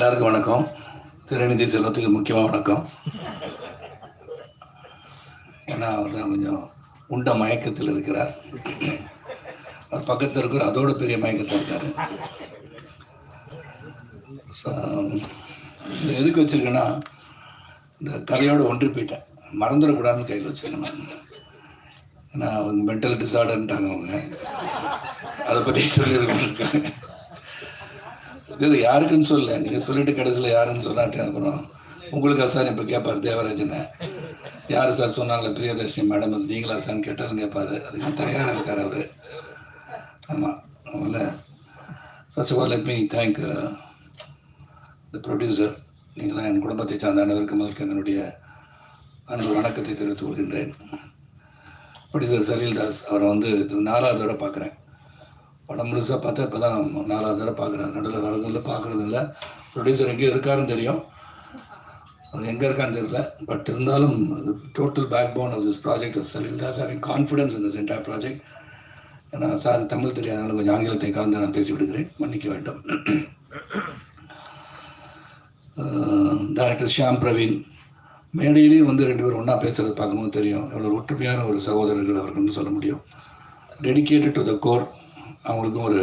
எல்லாருக்கும் வணக்கம். திருநிதி செல்வத்துக்கு முக்கியமாக வணக்கம். ஏன்னா அவர் தான் கொஞ்சம் உண்ட மயக்கத்தில் இருக்கிறார். அவர் பக்கத்தில் இருக்கிற அதோட பெரிய மயக்கத்தில் இருக்கார். இது எதுக்கு வச்சிருக்கேன்னா இந்த கதையோடு ஒன்றி போயிட்டேன். மறந்துடக்கூடாதுன்னு கையில் வச்சுருக்கேன் நான். ஏன்னா அவங்க மென்டல் டிசார்டர்ன்ட்டாங்க அவங்க. அதை பற்றி சொல்லியிருக்காங்க இல்லை யாருக்குன்னு சொல்லல. நீங்கள் சொல்லிட்டு கடைசியில் யாருன்னு சொல்லாட்டேன் பண்ணுவோம் உங்களுக்கு சார் இப்போ கேட்பார் தேவராஜனை. யார் சார் சொன்னாங்களே? பிரியதர்ஷினி மேடம் அது நீங்களா சார்னு கேட்டாலும் கேட்பாரு அதுக்கு தயாராக இருக்கார் அவர். ஆமாம் அதனால் first of all let me thank the producer நீங்களாம் என் குடும்பத்தை சார்ந்த அனைவருக்கும் முதல்க்கு என்னுடைய அன்பு வணக்கத்தை தெரிவித்துக் கொள்கின்றேன். ப்ரொடியூசர் சலீல்தாஸ் அவரை வந்து நாலாவது தடவை பார்க்குறேன். படம் முழுசாக பார்த்தா இப்போ தான் நாலாவது தடவை பார்க்குறேன் நடுவில் வரதில்லை பார்க்குறது இல்லை. ப்ரொடியூசர் எங்கேயோ இருக்காருன்னு தெரியும். அவர் எங்கே இருக்கான்னு தெரியல. பட் இருந்தாலும் total backbone of this project Salil தான் சார் கான்ஃபிடன்ஸ் இந்த திஸ் ப்ராஜெக்ட் ஏன்னா சார் தமிழ் தெரியாதனால கொஞ்சம் ஆங்கிலத்தை கலந்து நான் பேசி விடுகிறேன். மன்னிக்க வேண்டும். டைரக்டர் ஷியாம் பிரவீன். மேடையிலேயும் வந்து ரெண்டு பேரும் ஒன்றா பேசுகிறது பார்க்கும்போது தெரியும். எவ்வளோ ஒற்றுமையான ஒரு சகோதரர்கள் அவர்கள்னு சொல்ல முடியும். டெடிகேட்டட் டு த கோர் அவங்களுக்கும் ஒரு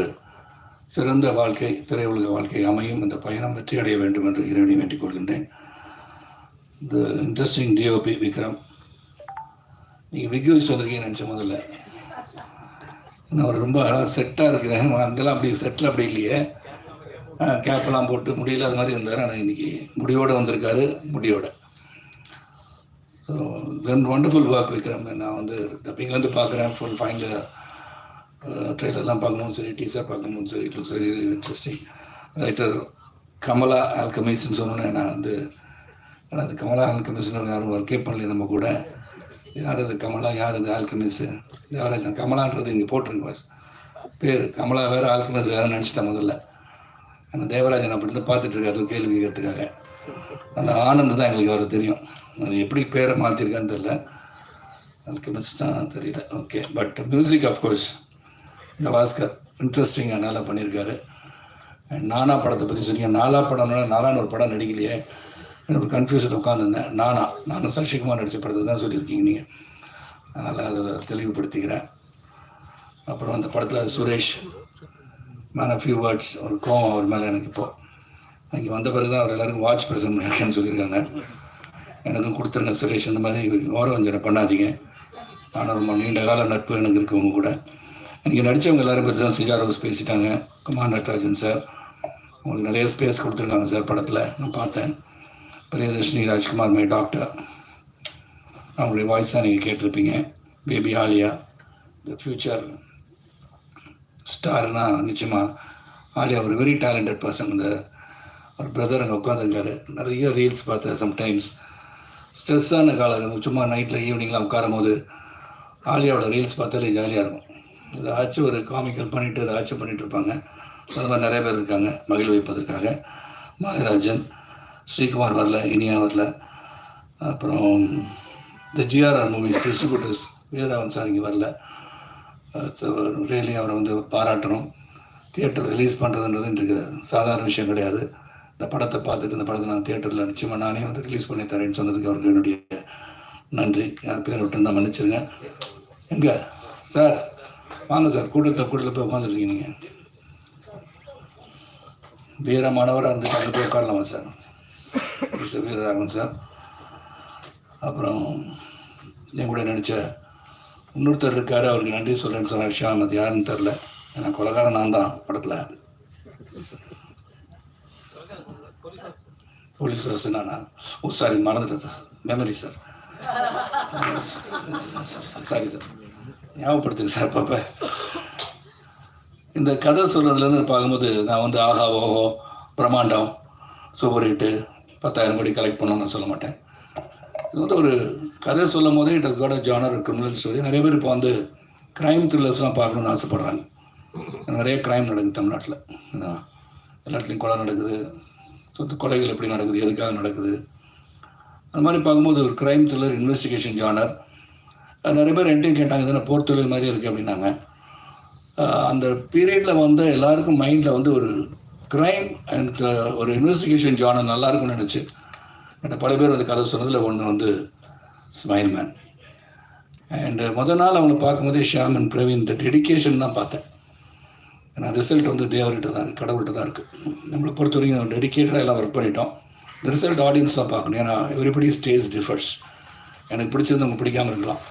சிறந்த வாழ்க்கை திரையுலக வாழ்க்கை அமையும். இந்த பயணம் வெற்றி அடைய வேண்டும் என்று இறைவனை வேண்டிக் கொள்கின்றேன். இந்த இன்ட்ரெஸ்டிங் டிஓபி விக்ரம். நீங்கள் விக் வச்சு வந்திருக்கீங்கன்னு நினச்ச முதல்ல. நான் ரொம்ப அழகாக செட்டாக இருக்கிறேன் அங்கெல்லாம் அப்படி செட்டில் அப்படி இல்லையே. கேப்பெல்லாம் போட்டு முடியல அது மாதிரி இருந்தார். ஆனால் இன்னைக்கு முடியோடு வந்திருக்காரு முடியோட so when wonderful work Vikram. நான் வந்து டப்பிங்லேருந்து பார்க்குறேன். ஃபுல் ஃபைனில் ட்ரெயிலர்லாம் பார்க்கும்போது சரி டீசர் பார்க்கும்போது சரி it looks very interesting writer Kamala ஆல்கமிஸ்ன்னு சொன்னோன்னே நான் வந்து ஆனால் அது கமலா ஆல்கமிஸ்னு யாரும் ஒர்க்கே பண்ணல நம்ம கூட. யார் அது கமலா யார் அது ஆல்கமிஸ் தேவராஜன் கமலான்றது இங்கே போட்டிருங்க பாஸ் பேர். கமலா வேறு ஆல்கமிஸ் வேறு நினச்சிட்டேன் முதல்ல. ஆனால் தேவராஜன் அப்படி தான் பார்த்துட்டு இருக்காரு கேள்வி கேட்கறதுக்காக. அந்த ஆனந்த் தான் எங்களுக்கு அவர் தெரியும். அது எப்படி பேரை மாற்றிருக்கான்னு தெரில அல்கமிஸ்ட் தான் தெரியல. ஓகே பட் மியூசிக் அஃப்கோர்ஸ் இந்த பாஸ்கர் இன்ட்ரெஸ்டிங்காக நல்லா பண்ணியிருக்காரு. நானா படத்தை பற்றி சொன்னீங்க நாலா படம்னா நாலான ஒரு படம் நடிக்கலையே. எனக்கு ஒரு கன்ஃபியூஷன் உட்காந்துருந்தேன் நானா. நானும் சசிகுமார் நடித்த படத்தை தான் சொல்லியிருக்கீங்க நீங்கள் அதனால் அதை தெளிவுபடுத்திக்கிறேன். அப்புறம் அந்த படத்தில் Suresh man of few words ஒரு கோவம் அவர் மேலே எனக்கு இப்போது அங்கே வந்த பிறகு தான் அவர் எல்லாருக்கும் வாட்ச் ப்ரெசன்ட் பண்ணியிருக்கேன்னு சொல்லியிருக்காங்க. எனக்கும் கொடுத்துருங்க சுரேஷ். இந்த மாதிரி ஓரவஞ்சனை பண்ணாதீங்க. ஆனால் ரொம்ப நீண்ட கால நட்பு எனக்கு இருக்கு உங்க கூட. எனக்கு நடித்தவங்க எல்லாரும் பெருசாக தான் ரோஸ் பேசிட்டாங்க. குமார் நட்ராஜன் சார் உங்களுக்கு நிறைய ஸ்பேஸ் கொடுத்துருக்காங்க சார் படத்தில். நான் பார்த்தேன். பிரியதர்ஷினி ராஜ்குமார் மை டாக்டர் அவங்களுடைய வாய்ஸ் தான் நீங்கள் கேட்டிருப்பீங்க. பேபி ஆலியா. த ஃப்யூச்சர் ஸ்டார்னா நிச்சயமாக ஆலியா ஒரு வெரி டேலண்டட் பர்சன் இந்த ஒரு பிரதர் அங்கே உட்காந்துருக்காரு நிறைய ரீல்ஸ் பார்த்தேன் சம்டைம்ஸ் ஸ்ட்ரெஸ்ஸான காலம். சும்மா நைட்டில் ஈவினிங்லாம் உட்காரும் போது ஆலியாவோட ரீல்ஸ் பார்த்தாலே ஜாலியாக இருக்கும். ஏதாச்சும் ஒரு காமிக்கல் பண்ணிவிட்டு ஏதாச்சும் பண்ணிட்டு இருப்பாங்க அது மாதிரி நிறைய பேர் இருக்காங்க மகிழ் வைப்பதற்காக. மாயராஜன் ஸ்ரீகுமார் வரல இனியா வரல. அப்புறம் இந்த GRR movies distributors Veeraravan sir இங்கே வரல. ரியலி அவரை வந்து பாராட்டணும். தியேட்டர் ரிலீஸ் பண்ணுறதுன்றது இன்றைக்கு சாதாரண விஷயம் கிடையாது. இந்த படத்தை பார்த்துட்டு இந்த படத்தை நான் தியேட்டரில் நிச்சயமாக நானே வந்து ரிலீஸ் பண்ணி தரேன்னு சொன்னதுக்கு அவருக்கு என்னுடைய நன்றி. யார் பேர் விட்டு தான் மன்னிச்சிருங்க. எங்கே? சார். வாங்க சார் கூட்டத்தில் கூட்டத்தில் போய் உட்காந்துருக்கீங்க நீங்கள் வீரமானவராக இருந்துட்டு அங்கே போய் உட்காரலாமா சார்? Mister Veeraraghavan sir. அப்புறம் என் கூட நினச்ச இன்னொருத்தர் இருக்கார் அவருக்கு நன்றி சொல்கிறேன்னு சொன்னார். விஷயம் அது யாருன்னு தெரில ஏன்னா கொலகாரன் நான் தான் படத்தில். போலீஸ் ஆஃபீஸர் நானா? ஓ சாரி மறந்துட்டேன் sir. Memory sir sorry sir ஞாபகப்படுத்துங்க sir பாப்ப இந்த கதை சொல்கிறதுலேருந்து பார்க்கும்போது நான் வந்து ஆஹா ஓஹோ பிரம்மாண்டம் சூப்பர் ஹிட்டு பத்தாயிரம் கோடி கலெக்ட் பண்ணணும்னு சொல்ல மாட்டேன். இது வந்து ஒரு கதை சொல்லும் போதே it has got a genre criminal story நிறைய பேர் இப்போ வந்து க்ரைம் த்ரில்லர்ஸ்லாம் பார்க்கணுன்னு ஆசைப்பட்றாங்க. நிறைய க்ரைம் நடக்குது தமிழ்நாட்டில். எல்லாத்துலேயும் எல்லா இடத்துலையும் கொலை நடக்குது. சொத்து கொலைகள் எப்படி நடக்குது? எதுக்காக நடக்குது? அந்த மாதிரி பார்க்கும்போது ஒரு க்ரைம் த்ரில்லர் இன்வெஸ்டிகேஷன் ஜானர் நிறைய பேர் என்கிட்ட கேட்டாங்க தானே போர் தொழில் மாதிரி இருக்குது அப்படின்னாங்க. அந்த பீரியடில் வந்து எல்லாருக்கும் மைண்டில் வந்து ஒரு க்ரைம் அண்ட் ஒரு இன்வெஸ்டிகேஷன் ஜானர் நல்லா இருக்கும்னு நினச்சி. பல பேர் வந்து கதை சொன்னதில் ஒன்று வந்து ஸ்மைல் மேன் அண்ட் முதல் நாள் அவங்களை பார்க்கும்போதே ஷியாம் அண்ட் பிரவீன் இந்த டெடிக்கேஷன் தான் பார்த்தேன். ஏன்னா ரிசல்ட் வந்து தேவர்கிட்ட தான் இருக்குது கடவுள்கிட்ட தான் இருக்குது நம்மளை பொறுத்த வரைக்கும் டெடிக்கேட்டடாக எல்லாம் ஒர்க் பண்ணிட்டோம். இந்த ரிசல்ட் ஆடியன்ஸ் தான் பார்க்கணும். ஏன்னா எவ்ரிபடி ஸ்டேஜ் டிஃபர்ஸ் எனக்கு பிடிச்சது பிடிக்காமல் இருக்கலாம்.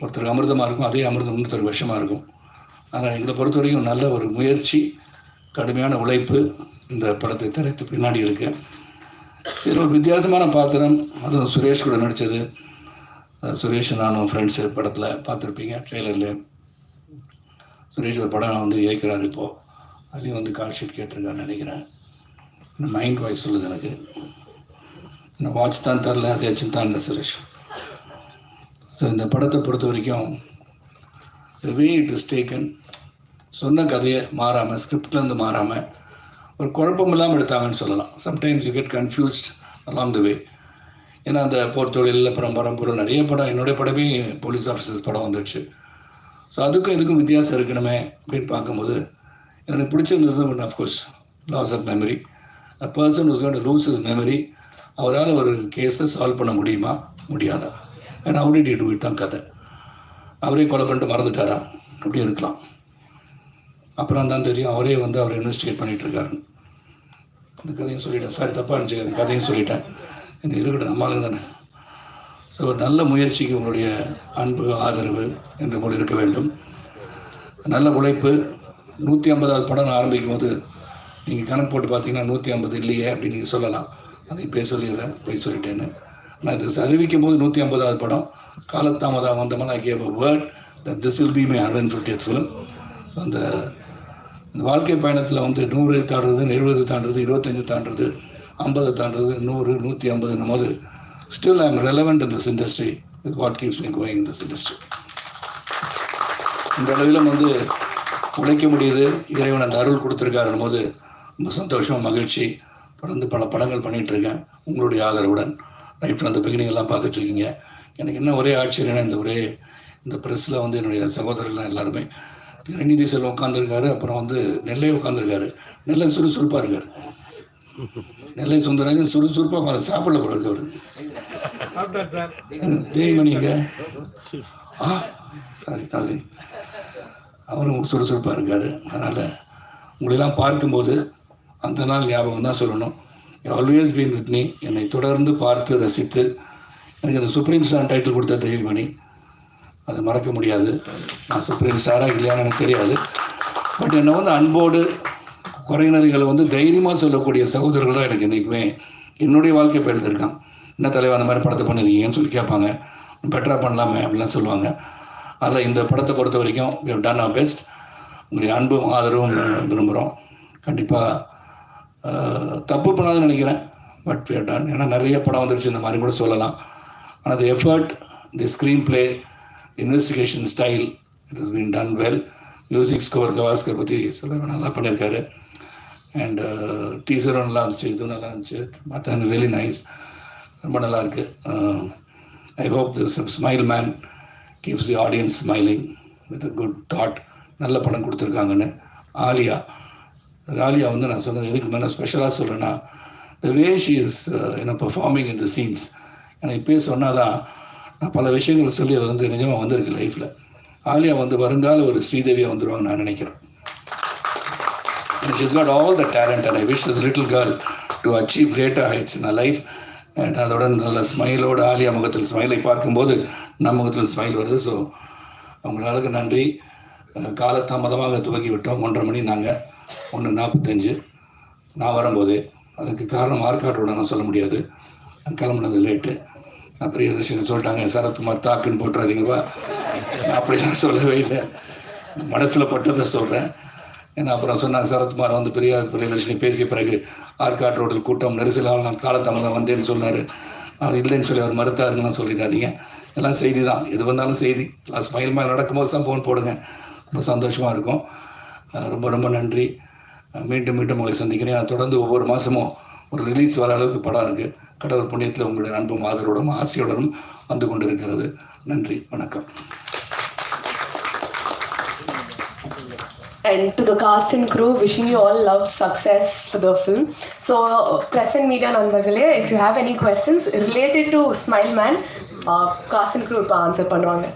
ஒருத்தருக்கு அமிர்தமாக இருக்கும் அதே அமிர்தம் இன்னொருத்தருக்கு விஷமாக இருக்கும். ஆனால் எங்களை பொறுத்த வரைக்கும் நல்ல ஒரு முயற்சி கடுமையான உழைப்பு இந்த படத்தை திரைத்து பின்னாடி இருக்கு. இதில் ஒரு வித்தியாசமான பாத்திரம் அதுவும் சுரேஷ் கூட நடித்தது சுரேஷ் நானும் ஃப்ரெண்ட்ஸு படத்தில் பார்த்துருப்பீங்க ட்ரெய்லரில். சுரேஷ் ஒரு படம் வந்து இயக்கிறார் இப்போது அதுலேயும் வந்து கால் ஷீட் கேட்டிருக்காருன்னு நினைக்கிறேன். மைண்ட் வாய்ஸ் சொல்லுது எனக்கு. நான் வாட்ச் தான் தரல அதையாச்சும் தான் சுரேஷ். ஸோ இந்த படத்தை பொறுத்த வரைக்கும் வே இட் இஸ் டேக்கன் சொன்ன கதையை மாறாமல் ஸ்கிரிப்ட்லேருந்து மாறாமல் ஒரு குழப்பம் இல்லாமல் எடுத்தாங்கன்னு சொல்லலாம். Sometimes you get confused along the way ஏன்னா அந்த போர் தொழில் அப்புறம் பரம்பொருள் நிறைய படம் என்னுடைய படமே போலீஸ் ஆஃபீஸர்ஸ் படம் வந்துடுச்சு. ஸோ அதுக்கும் இதுக்கும் வித்தியாசம் இருக்கணுமே அப்படின்னு பார்க்கும்போது எனக்கு பிடிச்சிருந்தது ஒன்று of course loss of memory a person was going lose is memory அவரால் ஒரு கேஸை சால்வ் பண்ண முடியுமா? முடியாதா? ஏன்னா அவரே டி டூ தான் கதை. அவரே கொலை பண்ணிட்டு மறந்துட்டாரா? அப்படி இருக்கலாம். அப்புறம் தான் தெரியும் அவரே வந்து அவர் இன்வெஸ்டிகேட் பண்ணிகிட்டு இருக்காரு இந்த கதையும் சொல்லிட்டேன். சாரி தப்பாக இருந்துச்சு அந்த கதையும் சொல்லிட்டேன். எனக்கு இருக்கட்டும் நம்மளுங்க தானே. ஸோ ஒரு நல்ல முயற்சிக்கு உங்களுடைய அன்பு ஆதரவு என்று போல் இருக்க வேண்டும். நல்ல உழைப்பு. நூற்றி ஐம்பதாவது படம் ஆரம்பிக்கும் போது நீங்கள் கணக்கு போட்டு பார்த்தீங்கன்னா நூற்றி ஐம்பது இல்லையே அப்படின்னு நீங்கள் சொல்லலாம். அதை பேச சொல்லிடுறேன். போய் சொல்லிட்டேன்னு. நான் இது அறிவிக்கும் போது நூற்றி ஐம்பதாவது படம். காலத்தாமதாக வந்தமான I gave a word that this will be my hundred fifty film so அந்த இந்த வாழ்க்கை பயணத்தில் வந்து நூறு தாண்டுறது எழுபது தாண்டுறது இருபத்தஞ்சு தாண்டுறது ஐம்பது தாண்டுறது நூறு நூற்றி ஐம்பதுன்னும் போது still I am relevant in this industry with what keeps me going in this industry இந்த அளவிலும் வந்து உழைக்க முடியுது. இறைவன் அந்த அருள் கொடுத்துருக்காருன்னும் போது ரொம்ப சந்தோஷம் மகிழ்ச்சி. தொடர்ந்து பல படங்கள் பண்ணிகிட்ருக்கேன் உங்களுடைய ஆதரவுடன். ரைட் ஃப்ரம் அந்த பிகினிங் எல்லாம் பார்த்துட்டு இருக்கீங்க எனக்கு என்ன ஒரே ஆச்சரியம்னா இந்த ஒரே இந்த ப்ரெஸ்ஸில் வந்து என்னுடைய சகோதரர்லாம் எல்லாருமே ரணிதி செல்வம் உட்காந்துருக்காரு அப்புறம் வந்து நெல்லை உட்காந்துருக்காரு நெல்லை சுறுசுறுப்பாக இருக்காரு. நெல்லை சுந்தரங்க சுறுசுறுப்பாக உட்காந்து சாப்பிடல போல இருக்கு அவரு. தேய்மணிங்க ஆ சாரி சாரி. அவரும் சுறுசுறுப்பாக இருக்கார். அதனால் உங்களெல்லாம் பார்க்கும்போது அந்த நாள் ஞாபகம் தான் சொல்லணும். ஆல்வேஸ் பீன் வித் மீ என்னை தொடர்ந்து பார்த்து ரசித்து எனக்கு அந்த சுப்ரீம் ஸ்டார் டைட்டில் கொடுத்த தெய்வமணி. அதை மறக்க முடியாது. நான் சுப்ரீம் ஸ்டாராக இல்லையான்னு எனக்கு தெரியாது. பட் என்னை வந்து அன்போடு குறையினர்களை வந்து தைரியமாக சொல்லக்கூடிய சகோதரர்கள் தான் எனக்கு என்றைக்குமே என்னுடைய வாழ்க்கை பெருத்திருக்கான் என்ன தலைவர் அந்த மாதிரி படத்தை பண்ணிருக்கீங்கன்னு சொல்லி கேட்பாங்க. பெட்டராக பண்ணலாமே அப்படிலாம் சொல்லுவாங்க. அதில் இந்த படத்தை பொறுத்த வரைக்கும் வி டன் done பெஸ்ட் உங்களுடைய அன்பும் ஆதரவும் விரும்புகிறோம் கண்டிப்பாக தப்பு பண்ணாதுன்னு நினைக்கிறேன். பட் we have ஏன்னா நிறைய படம் வந்துருச்சு. இந்த மாதிரி கூட சொல்லலாம். ஆனால் the effort the screenplay investigation style it is been done well music score Gavaskar பற்றி சொல்ல நல்லா பண்ணியிருக்காரு. அண்ட் டீசரும் நல்லா இருந்துச்சு. இதுவும் நல்லா இருந்துச்சு. மற்ற ரியலி நைஸ் ரொம்ப நல்லா இருக்கு. I hope this smile man keeps the audience smiling with good thought நல்ல படம் கொடுத்துருக்காங்கன்னு. ஆலியா ஆலியா வந்து நான் சொன்னது எதுக்கு மேலே ஸ்பெஷலாக சொல்கிறேன்னா த வே ஷி இஸ் என்ன பர்ஃபார்மிங் இன் த சீன்ஸ் எனக்கு இப்போயே சொன்னால் தான் நான் பல விஷயங்கள் சொல்லி அது வந்து நிஜமாக வந்திருக்கு லைஃப்பில் ஆலியா வந்து வருங்கால ஒரு ஸ்ரீதேவியாக வந்துடுவாங்க நான் நினைக்கிறேன். She's got all the talent and I wish is little girl to achieve greater heights in life and அதோட நல்ல ஸ்மைலோட ஆலியா முகத்தில் ஸ்மைலை பார்க்கும்போது நம் முகத்தில் ஸ்மைல் வருது. ஸோ அவங்களுக்கு நன்றி. அஹ் காலதாமதமாக துவங்கி விட்டோம் ஒன்றரை மணி நாங்கள் ஒன்று நாற்பத்தஞ்சு. நான் வரும்போது அதுக்கு காரணம் ஆர்காட்டோட நான் சொல்ல முடியாது. நான் கிளம்புனது லேட்டு நான் பிரியதர்ஷன் சொல்லிட்டாங்க சரத்குமார் தாக்குன்னு போட்டுறாதீங்கப்பா. நான் அப்படிலாம் சொல்லவே இல்லை. மனசில் பட்டதை சொல்கிறேன் ஏன்னா அப்புறம் சொன்னாங்க சரத்குமார் வந்து பெரியார் பிரியதர்ஷினி பேசிய பிறகு ஆற்காட் ரோட்டில் கூட்டம் நெரிசலால் நான் காலத்தாமதம் வந்தேன்னு சொன்னார். அது இல்லைன்னு சொல்லி அவர் மறுத்தாருங்கலாம் சொல்லிடாதீங்க. எல்லாம் செய்தி தான். எது வந்தாலும் செய்தி. ஸ்மைல் மேல் நடக்கும்போது தான் ஃபோன் போடுங்க. ரொம்ப சந்தோஷமாக இருக்கும். ரொம்ப ரொம்ப நன்றி. மீண்டும் மீண்டும் உங்களை சந்திக்கிறேன். தொடர்ந்து ஒவ்வொரு மாதமும் ஒரு ரிலீஸ் வர அளவுக்கு படம் இருக்குது கடவுள் புண்ணியத்தில் உங்களுடைய அன்பும் ஆதரவுடனும் ஆசையுடனும் வந்து கொண்டிருக்கிறது. நன்றி. வணக்கம். And to the cast and crew, wishing you all love, success for the film. So, press and media நண்பர்களே, if you have any questions related to Smile Man, uh, cast and crew answer பண்ணுவாங்க.